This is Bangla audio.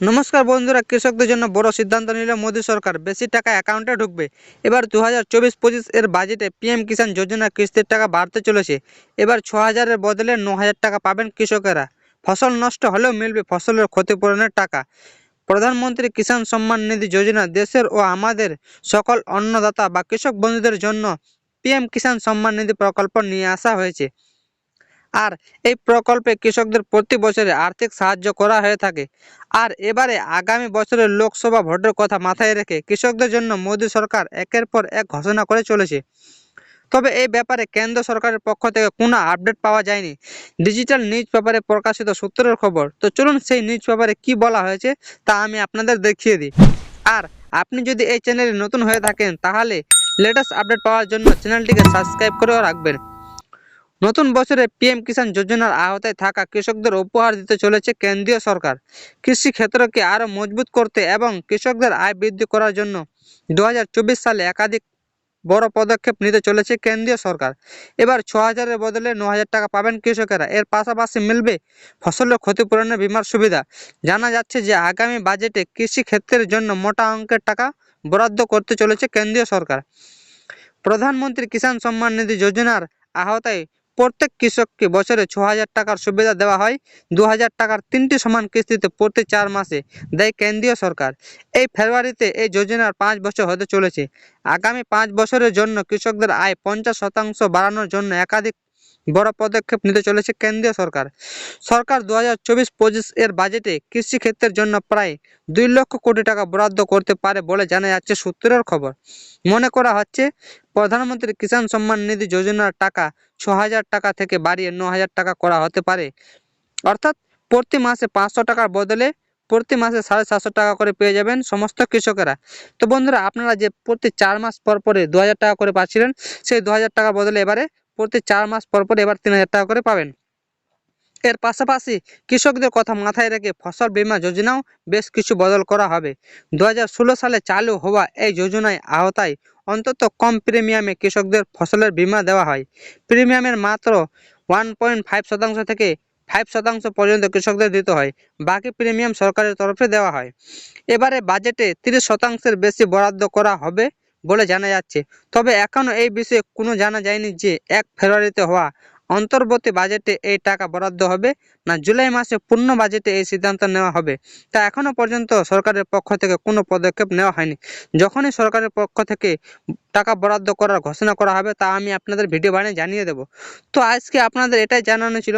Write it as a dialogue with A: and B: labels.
A: নমস্কার বন্ধুরা, কৃষকদের জন্য বড় সিদ্ধান্ত নিল মোদী সরকার। বেশি টাকা অ্যাকাউন্টে ঢুকবে। এবার দু হাজার চব্বিশ পঁচিশ এর বাজেটে পিএম কিষাণ যোজনা কিস্তির টাকা বাড়তে চলেছে। এবার ছ হাজারের বদলে ন হাজার টাকা পাবেন কৃষকেরা। ফসল নষ্ট হলেও মিলবে ফসলের ক্ষতিপূরণের টাকা। প্রধানমন্ত্রী কিষাণ সম্মান নিধি যোজনা দেশের ও আমাদের সকল অন্নদাতা বা কৃষক বন্ধুদের জন্য পিএম কিষাণ সম্মান নিধি প্রকল্প নিয়ে আসা হয়েছে। আর এই প্রকল্পে কৃষকদের প্রতি বছরে আর্থিক সাহায্য করা হয়ে থাকে। আর এবারে আগামী বছরের লোকসভা ভোটের কথা মাথায় রেখে কৃষকদের জন্য মোদী সরকার একের পর এক ঘোষণা করে চলেছে। তবে এই ব্যাপারে কেন্দ্র সরকারের পক্ষ থেকে কোনো আপডেট পাওয়া যায়নি। ডিজিটাল নিউজ পেপারে প্রকাশিত সূত্রের খবর, তো চলুন সেই নিউজ পেপারে কি বলা হয়েছে তা আমি আপনাদের দেখিয়ে দিই। আর আপনি যদি এই চ্যানেলে নতুন হয়ে থাকেন, তাহলে লেটেস্ট আপডেট পাওয়ার জন্য চ্যানেলটিকে সাবস্ক্রাইব করেও রাখবেন। নতুন বছরে পিএম কিষাণ যোজনার আওতায় থাকা কৃষকদের উপহার দিতে চলেছে কেন্দ্রীয় সরকার। কৃষি ক্ষেত্রকে আরও মজবুত করতে এবং কৃষকদের আয় বৃদ্ধি করার জন্য দু হাজার চব্বিশ সালে একাধিক বড় পদক্ষেপ নিতে চলেছে কেন্দ্রীয় সরকার। এবার ছ হাজারের বদলে ন হাজার টাকা পাবেন কৃষকেরা। এর পাশাপাশি মিলবে ফসলের ক্ষতিপূরণের বীমার সুবিধা। জানা যাচ্ছে যে আগামী বাজেটে কৃষি ক্ষেত্রের জন্য মোটা অঙ্কের টাকা বরাদ্দ করতে চলেছে কেন্দ্রীয় সরকার। প্রধানমন্ত্রী কিষাণ সম্মান নিধি যোজনার আওতায় প্রত্যেক কৃষককে বছরে ছ হাজার টাকার সুবিধা দেওয়া হয়। দু হাজার টাকার তিনটি সমান কিস্তিতে প্রতি চার মাসে দেয় কেন্দ্রীয় সরকার। এই ফেব্রুয়ারিতে এই যোজনার পাঁচ বছর হতে চলেছে। আগামী পাঁচ বছরের জন্য কৃষকদের আয় পঞ্চাশ শতাংশ বাড়ানোর জন্য একাধিক বড় পদক্ষেপ নিতে চলেছে কেন্দ্রীয় সরকার। সরকার দু হাজার চব্বিশ পঁচিশ এর বাজেটে কৃষিক্ষেত্রের জন্য প্রায় দুই লক্ষ কোটি টাকা বরাদ্দ করতে পারে বলে জানা যাচ্ছে সূত্রের খবর। মনে করা হচ্ছে, প্রধানমন্ত্রী কিষাণ সম্মান নিধি যোজনার টাকা ছ হাজার টাকা থেকে বাড়িয়ে ন হাজার টাকা করা হতে পারে। অর্থাৎ প্রতি মাসে পাঁচশো টাকার বদলে প্রতি মাসে সাড়ে সাতশো টাকা করে পেয়ে যাবেন সমস্ত কৃষকেরা। তো বন্ধুরা, আপনারা যে প্রতি চার মাস পর পরে দু হাজার টাকা করে পাচ্ছিলেন, সেই দু টাকার বদলে এবারে প্রতি চার মাস পর পর এবার তিন হাজার টাকা করে পাবেন। এর পাশাপাশি কৃষকদের কথা মাথায় রেখে ফসল বীমা যোজনাও বেশ কিছু বদল করা হবে। দু হাজার ষোলো সালে চালু হওয়া এই যোজনায় আওতায় অন্তত কম প্রিমিয়ামে কৃষকদের ফসলের বীমা দেওয়া হয়। প্রিমিয়ামের মাত্র ওয়ান পয়েন্ট ফাইভ শতাংশ থেকে ফাইভ শতাংশ পর্যন্ত কৃষকদের দিতে হয়। বাকি প্রিমিয়াম সরকারের তরফে দেওয়া হয়। এবারে বাজেটে তিরিশ শতাংশের বেশি বরাদ্দ করা হবে। বলে জানা যাচ্ছে। তবে এখনও এই বিষয়ে কোনো জানা যায়নি যে এক ফেব্রুয়ারিতে হওয়া অন্তর্বর্তী বাজেটে এই টাকা বরাদ্দ হবে না জুলাই মাসে পূর্ণ বাজেটে এই সিদ্ধান্ত নেওয়া হবে। তা এখনও পর্যন্ত সরকারের পক্ষ থেকে কোনো পদক্ষেপ নেওয়া হয়নি। যখনই সরকারের পক্ষ থেকে টাকা বরাদ্দ করার ঘোষণা করা হবে তা আমি আপনাদের ভিডিও বানিয়ে জানিয়ে দেব। তো আজকে আপনাদের এটাই জানানো ছিল।